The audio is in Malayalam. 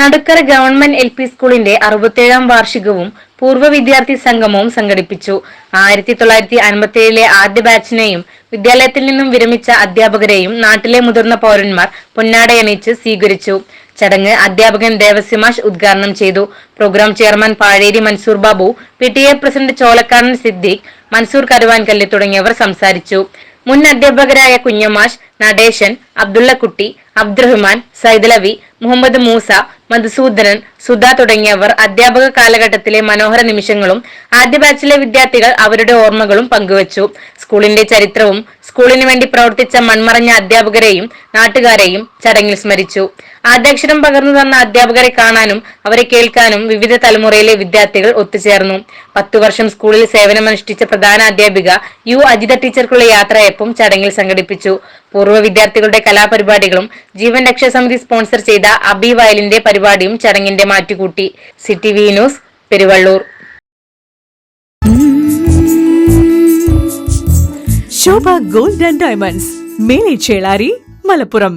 നടുക്കര ഗവൺമെന്റ് എൽ പി സ്കൂളിന്റെ അറുപത്തേഴാം വാർഷികവും പൂർവ വിദ്യാർത്ഥി സംഗമവും സംഘടിപ്പിച്ചു. ആയിരത്തി തൊള്ളായിരത്തി അൻപത്തിയേഴിലെ ആദ്യ ബാച്ചിനെയും വിദ്യാലയത്തിൽ നിന്നും വിരമിച്ച അധ്യാപകരെയും നാട്ടിലെ മുതിർന്ന പൗരന്മാർ പൊന്നാടയണിയിച്ച് സ്വീകരിച്ചു. ചടങ്ങ് അധ്യാപകൻ ദേവസ്യമാഷ് ഉദ്ഘാടനം ചെയ്തു. Programme chairman Pazheri Mansoor Babu P T A president Cholakkaran Siddique Mansoor Karuvankallu തുടങ്ങിയവർ സംസാരിച്ചു. മുൻ അധ്യാപകരായ കുഞ്ഞമാഷ് നടേശൻ അബ്ദുള്ളക്കുട്ടി അബ്ദുറഹ്മാൻ സൈദലവി മുഹമ്മദ് മൂസ മധുസൂദനൻ സുധ തുടങ്ങിയവർ അധ്യാപക കാലഘട്ടത്തിലെ മനോഹര നിമിഷങ്ങളും ആദ്യ ബാച്ചിലെ വിദ്യാർത്ഥികൾ അവരുടെ ഓർമ്മകളും പങ്കുവച്ചു. സ്കൂളിന്റെ ചരിത്രവും സ്കൂളിന് വേണ്ടി പ്രവർത്തിച്ച മൺമറഞ്ഞ അധ്യാപകരെയും നാട്ടുകാരെയും ചടങ്ങിൽ സ്മരിച്ചു. ആദ്യാക്ഷരം പകർന്നു തന്ന അധ്യാപകരെ കാണാനും അവരെ കേൾക്കാനും വിവിധ തലമുറയിലെ വിദ്യാർത്ഥികൾ ഒത്തുചേർന്നു. പത്തു വർഷം സ്കൂളിൽ സേവനമനുഷ്ഠിച്ച പ്രധാന അധ്യാപിക യു അജിത ടീച്ചർക്കുള്ള യാത്രയപ്പും ചടങ്ങിൽ സംഘടിപ്പിച്ചു. പൂർവ വിദ്യാർത്ഥികളുടെ കലാപരിപാടികളും ജീവൻ രക്ഷാ സമിതി സ്പോൺസർ ചെയ്ത അബി വയലിന്റെ പരിപാടിയും ചടങ്ങിന്റെ മാറ്റുകൂട്ടി. City V news Peruvallur. Shobha gold and diamonds Mele Chelari Malappuram.